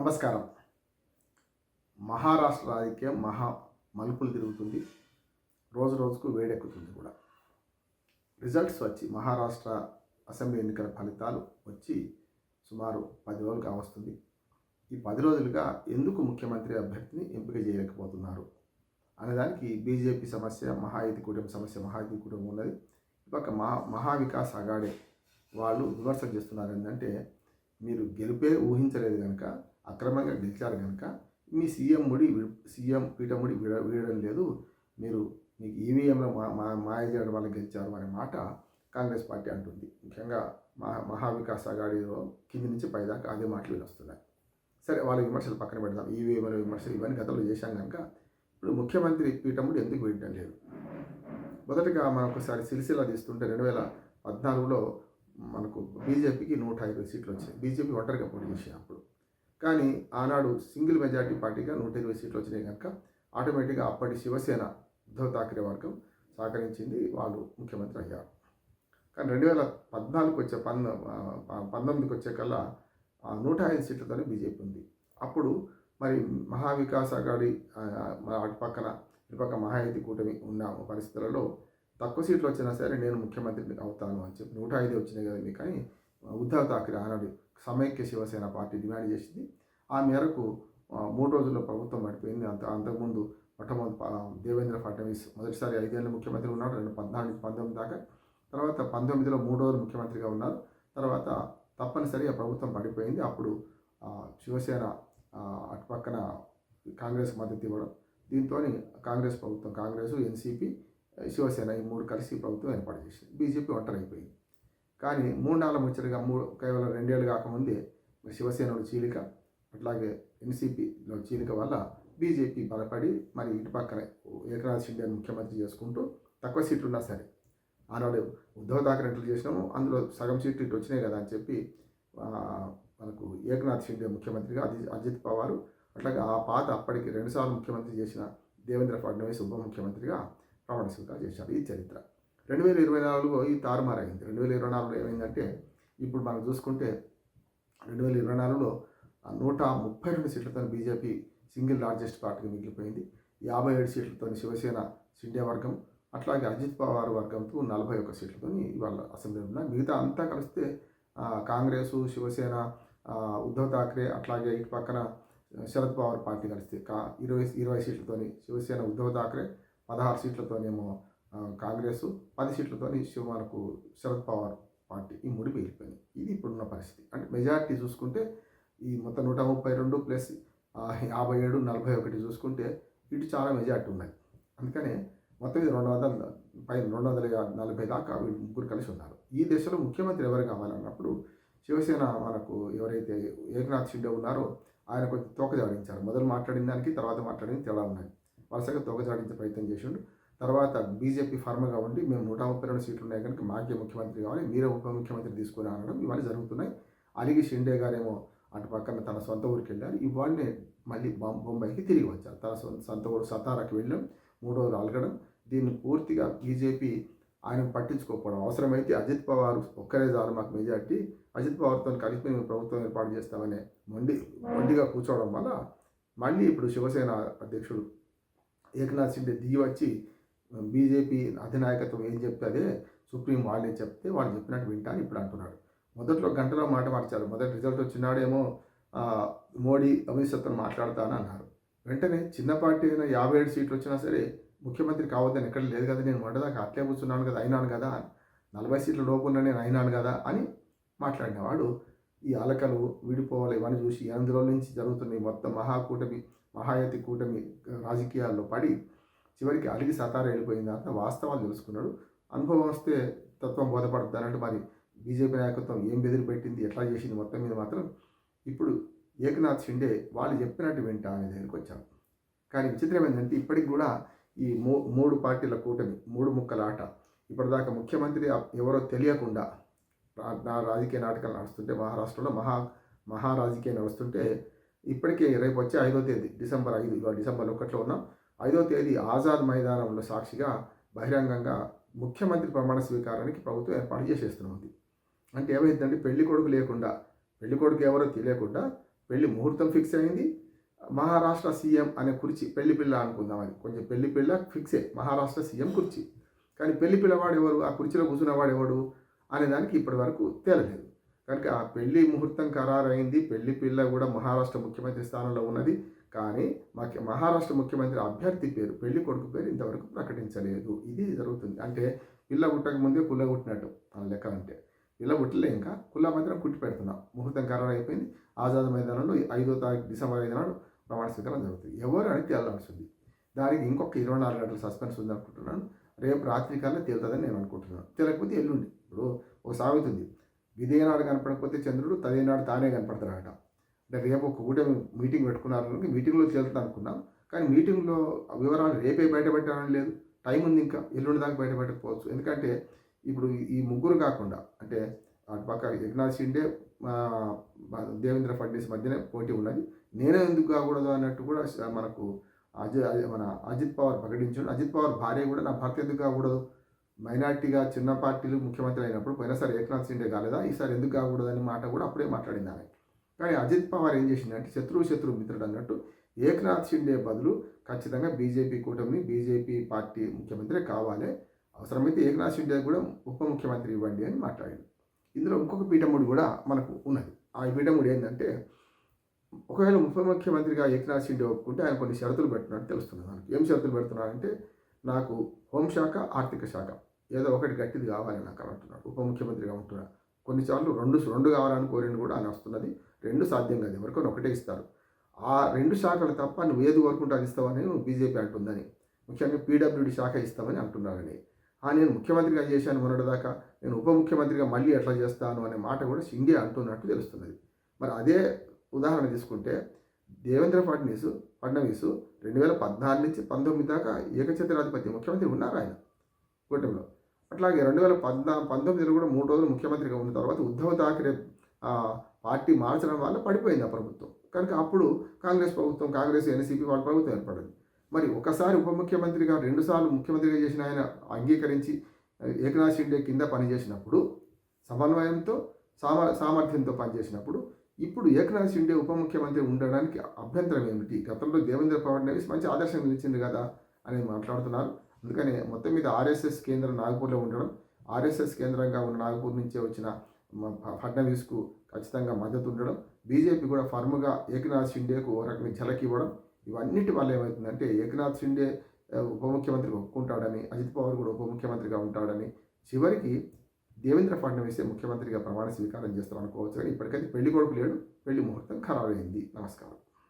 నమస్కారం. మహారాష్ట్ర రాజకీయం మహా మలుపులు తిరుగుతుంది. రోజు రోజుకు వేడెక్కుతుంది కూడా. రిజల్ట్స్ వచ్చి మహారాష్ట్ర అసెంబ్లీ ఎన్నికల ఫలితాలు వచ్చి సుమారు పది రోజులు కావస్తుంది. ఈ పది రోజులుగా ఎందుకు ముఖ్యమంత్రి అభ్యర్థిని ఎంపిక చేయలేకపోతున్నారు? అనేదానికి బీజేపీ సమస్య మహాయుతి కూటమి సమస్య మహాయుతి కూటమి ఉన్నది. ఇక మహా మహావికాస్ అగాడే వాళ్ళు విమర్శలు చేస్తున్నారు. ఏంటంటే మీరు గెలిపే ఊహించలేదు కనుక అక్రమంగా గెలిచారు కనుక మీ సీఎం ముడి వి- సీఎం పీఠముడి విడ వీడడం లేదు. మీరు మీకు ఈవీఎంలో మా మా మాయ చేయడం వల్ల గెలిచారు అనే మాట కాంగ్రెస్ పార్టీ అంటుంది. ముఖ్యంగా మహా మహావికాస్ అగాడిలో కింది నుంచి పైదాకా అదే మాటలు వినొస్తున్నాయి. సరే వాళ్ళ విమర్శలు పక్కన పెడదాం. ఈవీఎంల విమర్శలు ఇవన్నీ గతంలో చేశాం కనుక ఇప్పుడు ముఖ్యమంత్రి పీఠముడు ఎందుకు వీడడం లేదు? మొదటగా మనం ఒకసారి సిరిసిల్ల తీసుకుంటే రెండు వేల పద్నాలుగులో మనకు బీజేపీకి నూట ఇరవై సీట్లు వచ్చాయి. బీజేపీ ఒంటరిగా పోటీ చేసింది అప్పుడు. కానీ ఆనాడు సింగిల్ మెజార్టీ పార్టీగా నూట ఇరవై సీట్లు వచ్చినాయి కనుక ఆటోమేటిక్గా అప్పటి శివసేన ఉద్ధవ్ థాకరే వర్గం సహకరించింది వాళ్ళు ముఖ్యమంత్రి అయ్యారు. కానీ రెండు వేల పద్నాలుగుకి వచ్చే పంద పంతొమ్మిదికి వచ్చే కల్లా నూట ఐదు సీట్లతోనే బీజేపీ ఉంది. అప్పుడు మరి మహావికాస్ అగాడి అటు పక్కన ఇటుపక్క మహాయుతి కూటమి ఉన్న పరిస్థితులలో తక్కువ సీట్లు వచ్చినా సరే నేను ముఖ్యమంత్రిని అవుతాను అని చెప్పి నూట ఐదు వచ్చినాయి కదా మీకు కానీ ఉద్ధవ్ థాకరే ఆనాడు సమైక్య శివసేన పార్టీ డిమాండ్ చేసింది. ఆ మేరకు మూడు రోజుల్లో ప్రభుత్వం పడిపోయింది అంత అంతకుముందు మొట్టమొదటి దేవేంద్ర ఫడ్నవీస్ మొదటిసారి ఐదేళ్ళు ముఖ్యమంత్రి ఉన్నారు రెండు పద్నాలుగు నుంచి పంతొమ్మిది దాకా. తర్వాత పంతొమ్మిదిలో మూడు రోజులు ముఖ్యమంత్రిగా ఉన్నారు. తర్వాత తప్పనిసరిగా ప్రభుత్వం పడిపోయింది. అప్పుడు శివసేన అటుపక్కన కాంగ్రెస్ మద్దతు ఇవ్వడం దీంతో కాంగ్రెస్ ప్రభుత్వం కాంగ్రెస్ ఎన్సీపీ శివసేన ఈ మూడు కలిసి ప్రభుత్వం ఏర్పాటు చేసింది. బీజేపీ ఒంటరి అయిపోయింది కానీ మూడు నాలుగు ముచ్చటగా మూడు కేవలం రెండేళ్ళు కాకముందే మరి చీలిక అట్లాగే ఎన్సీపీలో చీలిక వల్ల బీజేపీ బలపడి మరి ఇటు పక్కన ఏకనాథ్ షిండే ముఖ్యమంత్రి చేసుకుంటూ తక్కువ సీట్లు ఉన్నా సరే ఆనాడు ఉద్ధవ్ థాకరే ఎట్లా చేసినాము అందులో సగం సీట్లు ఇటు వచ్చినాయి కదా అని చెప్పి మనకు ఏకనాథ్ షిండే ముఖ్యమంత్రిగా అజిత్ అజిత్ పవారు అట్లాగే ఆ పాత అప్పటికి రెండుసార్లు ముఖ్యమంత్రి చేసిన దేవేంద్ర ఫడ్నవీస్ ఉప ముఖ్యమంత్రిగా ప్రమాణ స్వీకారం చేశారు ఈ చరిత్ర. రెండు వేల ఇరవై నాలుగులో ఈ తారుమారైంది. రెండు వేల ఇరవై నాలుగులో ఏమైందంటే ఇప్పుడు మనం చూసుకుంటే రెండు వేల ఇరవై నాలుగులో నూట ముప్పై రెండు సీట్లతో బీజేపీ సింగిల్ లార్జెస్ట్ పార్టీగా మిగిలిపోయింది. యాభై ఏడు సీట్లతో శివసేన సిండే వర్గం అట్లాగే అజిత్ పవార్ వర్గంతో నలభై ఒక్క సీట్లతో ఇవాళ అసెంబ్లీ ఉన్నాయి. మిగతా అంతా కలిస్తే కాంగ్రెస్ శివసేన ఉద్ధవ్ ఠాక్రే అట్లాగే ఇటు పక్కన శరద్ పవార్ పార్టీ కలిస్తే కా ఇరవై ఇరవై సీట్లతోని శివసేన ఉద్ధవ్ ఠాక్రే పదహారు సీట్లతోనేమో కాంగ్రెస్ పది సీట్లతోని శివ శరద్ పవార్ పార్టీ ఈ ముడి మిగిలిపోయింది ఇది ఇప్పుడున్న పరిస్థితి. అంటే మెజారిటీ చూసుకుంటే ఈ మొత్తం నూట ముప్పై రెండు ప్లస్ యాభై ఏడు నలభై ఒకటి చూసుకుంటే ఇటు చాలా మెజార్టీ ఉన్నాయి అందుకనే మొత్తం ఇది రెండు వందల పైన రెండు వందల నలభై దాకా వీళ్ళు ముగ్గురు కలిసి ఉన్నారు. ఈ దశలో ముఖ్యమంత్రి ఎవరు కావాలన్నప్పుడు శివసేన మనకు ఎవరైతే ఏకనాథ్ షిండే ఉన్నారో ఆయన కొంచెం తోక జాడించారు. మొదలు మాట్లాడిన దానికి తర్వాత మాట్లాడిన తేడా ఉన్నాయి వరుసగా తోక జాడించే ప్రయత్నం చేసిండు. తర్వాత బీజేపీ ఫార్మగా ఉండి మేము నూట ముప్పై రెండు సీట్లు ఉన్నాయి కనుక మాకే ముఖ్యమంత్రి కావాలి మీరే ఉప ముఖ్యమంత్రి తీసుకుని అనడం ఇవన్నీ జరుగుతున్నాయి. అలిగి షిండే గారేమో అటు పక్కన తన సొంత ఊరికి వెళ్ళారు ఇవాళనే మళ్ళీ బొంబాయికి తిరిగి వచ్చారు. తన సొంత సొంత ఊరు సతారాకి వెళ్ళడం మూడో రోజు అలగడం దీన్ని పూర్తిగా బీజేపీ ఆయన పట్టించుకోకపోవడం అవసరమైతే అజిత్ పవార్ ఒక్కరే చాలు మాకు మెజార్టీ. అజిత్ పవార్తో కలిపి మేము ప్రభుత్వం ఏర్పాటు చేస్తామనే మొండి మొండిగా కూర్చోవడం వల్ల మళ్ళీ ఇప్పుడు శివసేన అధ్యక్షుడు ఏకనాథ్ షిండే దిగి వచ్చి బీజేపీ అధినాయకత్వం ఏం చెప్తే అదే సుప్రీం వాళ్ళే చెప్తే వాళ్ళు చెప్పినట్టు వింటాను ఇప్పుడు అంటున్నాడు. మొదట్లో గంటలో మాట మార్చారు. మొదటి రిజల్ట్ వచ్చినాడేమో మోడీ అమిత్ షాతో మాట్లాడతాను అన్నారు. వెంటనే చిన్న పార్టీ అయినా యాభై ఏడు సీట్లు వచ్చినా సరే ముఖ్యమంత్రి కావద్దని ఎక్కడ లేదు కదా నేను మొదటిదాకా అట్లే కూర్చున్నాను కదా అయినాను కదా నలభై సీట్ల లోపున్న నేను అయినాను కదా అని మాట్లాడినవాడు ఈ అలకలు విడిపోవాలి ఇవన్నీ చూసి ఎనిమిది రోజుల నుంచి జరుగుతున్న మొత్తం మహాకూటమి మహాయతి కూటమి రాజకీయాల్లో పడి చివరికి అలిగి సతార వెళ్ళిపోయిన తర్వాత వాస్తవాలు తెలుసుకున్నాడు. అనుభవం వస్తే తత్వం బోధపడుతుంది అన్నట్టు మరి బీజేపీ నాయకత్వం ఏం బెదిరి పెట్టింది ఎట్లా చేసింది మొత్తం మీద మాత్రం ఇప్పుడు ఏకనాథ్ షిండే వాళ్ళు చెప్పినట్టు వింటా అనే దగ్గరికి వచ్చాం. కానీ విచిత్రం ఏంటంటే ఇప్పటికి కూడా ఈ మూ మూడు పార్టీల కూటమి మూడు ముక్కల ఆట ఇప్పటిదాకా ముఖ్యమంత్రి ఎవరో తెలియకుండా నా రాజకీయ నాటకాలు నడుస్తుంటే మహారాష్ట్రలో మహా మహారాజకీయం నడుస్తుంటే ఇప్పటికే రేపు వచ్చే ఐదో తేదీ డిసెంబర్ ఐదు ఇవాళ డిసెంబర్ ఒకటిలో ఉన్నాం. ఐదో తేదీ ఆజాద్ మైదానంలో సాక్షిగా బహిరంగంగా ముఖ్యమంత్రి ప్రమాణ స్వీకారానికి ప్రభుత్వం ఏర్పాటు చేసేస్తుంది. అంటే ఏమైందంటే పెళ్ళి కొడుకు లేకుండా పెళ్ళి కొడుకు ఎవరో తెలియకుండా పెళ్ళి ముహూర్తం ఫిక్స్ అయింది. మహారాష్ట్ర సీఎం అనే కుర్చీ పెళ్ళి పిల్ల అనుకుందామని కొంచెం పెళ్ళి పిల్ల ఫిక్సే మహారాష్ట్ర సీఎం కుర్చీ. కానీ పెళ్ళి పిల్లవాడు ఎవరు? ఆ కుర్చీలో కూర్చున్నవాడు ఎవడు? అనే దానికి ఇప్పటి వరకు తేలలేదు. కనుక ఆ పెళ్ళి ముహూర్తం ఖరారైంది. పెళ్ళి పిల్ల కూడా మహారాష్ట్ర ముఖ్యమంత్రి స్థానంలో ఉన్నది. కానీ మాకు మహారాష్ట్ర ముఖ్యమంత్రి అభ్యర్థి పేరు పెళ్ళి కొడుకు పేరు ఇంతవరకు ప్రకటించలేదు. ఇది జరుగుతుంది. అంటే పిల్ల పుట్టక ముందే పుల్ల పుట్టినట్టు మన లెక్క అంటే. ఇలా పుట్టలే ఇంకా. కుల్లా మాత్రం కుట్టి పెడుతున్నాం. ముహూర్తం ఖరారు అయిపోయింది. ఆజాద్ మైదానంలో ఐదో తారీఖు డిసెంబర్ ఐదు నాడు ప్రమాణ స్వీకారం జరుగుతుంది. ఎవరు అని తేలాల్సింది దానికి ఇంకొక ఇరవై నాలుగు గంటల సస్పెన్స్ ఉంది అనుకుంటున్నాను. రేపు రాత్రి కల్లా తేలుతుందని నేను అనుకుంటున్నాను. తేలకపోతే ఎల్లుండి. ఇప్పుడు ఒక సామెత ఉంది. కనపడకపోతే చంద్రుడు తదేనాడు తానే కనపడతాడట. అంటే రేపు ఒక కూటమి మీటింగ్ పెట్టుకున్నారు మీటింగ్లో తేలుతుంది అనుకున్నాను. కానీ మీటింగ్లో వివరాలు రేపే బయటపెట్టాలని లేదు. టైం ఉంది ఇంకా. ఎల్లుండి దాకా బయటపెట్టకపోవచ్చు ఎందుకంటే ఇప్పుడు ఈ ముగ్గురు కాకుండా అంటే అటుపక్క ఎగ్నాథ్ షిండే మా దేవేంద్ర ఫడ్నీస్ మధ్యనే పోటీ ఉన్నది. నేనే ఎందుకు కాకూడదు అన్నట్టు కూడా మనకు అజయ్ మన అజిత్ పవార్ ప్రకటించాడు. అజిత్ పవార్ భార్య కూడా నా భర్త ఎందుకు కాకూడదు? మైనార్టీగా చిన్న పార్టీలు ముఖ్యమంత్రి అయినప్పుడు పోయినసారి ఏక్నాథ్ షిండే కాలేదా? ఈసారి ఎందుకు కాకూడదు మాట కూడా అప్పుడే మాట్లాడింది ఆమె. కానీ అజిత్ పవార్ ఏం చేసిందంటే శత్రువు శత్రువు మిత్రుడు అన్నట్టు ఏక్నాథ్ షిండే బదులు ఖచ్చితంగా బీజేపీ కూటమిని బీజేపీ పార్టీ ముఖ్యమంత్రి కావాలి. అవసరమైతే ఏకనాథ్ షిండే కూడా ఉప ముఖ్యమంత్రి ఇవ్వండి అని మాట్లాడాడు. ఇందులో ఇంకొక పీఠముడు కూడా మనకు ఉన్నది. ఆ పీఠముడు ఏంటంటే ఒకవేళ ఉప ముఖ్యమంత్రిగా ఏకనాథ్ షిండే ఒప్పుకుంటే ఆయన కొన్ని షరతులు పెడుతున్నట్టు తెలుస్తుంది మనకు. ఏం షరతులు పెడుతున్నారంటే నాకు హోంశాఖ ఆర్థిక శాఖ. ఏదో ఒకటి గట్టిది కావాలి నాకు అని అంటున్నాడు. ఉప ముఖ్యమంత్రిగా ఉంటున్నా కొన్నిసార్లు రెండు రెండు కావాలని కోరిన కూడా ఆయన వస్తున్నది. రెండు సాధ్యం కాదు. ఎవరికొని ఒకటే ఇస్తారు. ఆ రెండు శాఖలు తప్ప నువ్వు ఏది కోరుకుంటే అది ఇస్తావని బీజేపీ అంటుందని. ముఖ్యంగా పీడబ్ల్యూడి శాఖ ఇస్తామని అంటున్నారని. నేను ముఖ్యమంత్రిగా చేశాను మొన్నటిదాకా నేను ఉప ముఖ్యమంత్రిగా మళ్ళీ ఎట్లా చేస్తాను అనే మాట కూడా సింగే అంటున్నట్టు తెలుస్తున్నది. మరి అదే ఉదాహరణ తీసుకుంటే దేవేంద్ర ఫడ్నీస్ ఫడ్నవీస్ రెండు వేల పద్నాలుగు నుంచి పంతొమ్మిది దాకా ఏకఛత్రాధిపతి ముఖ్యమంత్రి ఉన్నారు ఆయన కూటమిలో అట్లాగే రెండు వేల పద్నా పంతొమ్మిదిలో కూడా మూడు రోజులు ముఖ్యమంత్రిగా ఉన్న తర్వాత ఉద్ధవ్ థాకరే పార్టీ మార్చడం వల్ల పడిపోయింది ఆ ప్రభుత్వం. కనుక అప్పుడు కాంగ్రెస్ ప్రభుత్వం కాంగ్రెస్ ఎన్సీపీ వాళ్ళ ప్రభుత్వం ఏర్పడింది. మరి ఒకసారి ఉప ముఖ్యమంత్రిగా రెండుసార్లు ముఖ్యమంత్రిగా చేసిన ఆయన అంగీకరించి ఏకనాథ్ షిండే కింద పనిచేసినప్పుడు సమన్వయంతో సామ సామర్థ్యంతో పనిచేసినప్పుడు ఇప్పుడు ఏకనాథ్ షిండే ఉప ముఖ్యమంత్రి ఉండడానికి అభ్యంతరం ఏమిటి? గతంలో దేవేంద్ర ఫడ్నవీస్ మంచి ఆదర్శం నిలిచింది కదా అని మాట్లాడుతున్నారు. అందుకని మొత్తం మీద ఆర్ఎస్ఎస్ కేంద్రం నాగపూర్లో ఉండడం ఆర్ఎస్ఎస్ కేంద్రంగా ఉన్న నాగపూర్ నుంచే వచ్చిన ఫడ్నవీస్కు ఖచ్చితంగా మద్దతు ఉండడం బీజేపీ కూడా ఫర్మ్గా ఏకనాథ్ షిండేకు ఓ రకంగా ఝలక్ ఇవ్వడం ఇవన్నిటి వల్ల ఏమవుతుందంటే ఏకనాథ్ షిండే ఉప ముఖ్యమంత్రి ఒప్పుకుంటాడని అజిత్ పవార్ కూడా ఉప ముఖ్యమంత్రిగా ఉంటాడని చివరికి దేవేంద్ర ఫడ్నవీసే ముఖ్యమంత్రిగా ప్రమాణ స్వీకారం చేస్తారు అనుకోవచ్చు కానీ ఇప్పటికైతే పెళ్ళి కొడుకు లేడు పెళ్ళి ముహూర్తం ఖరారైంది. నమస్కారం.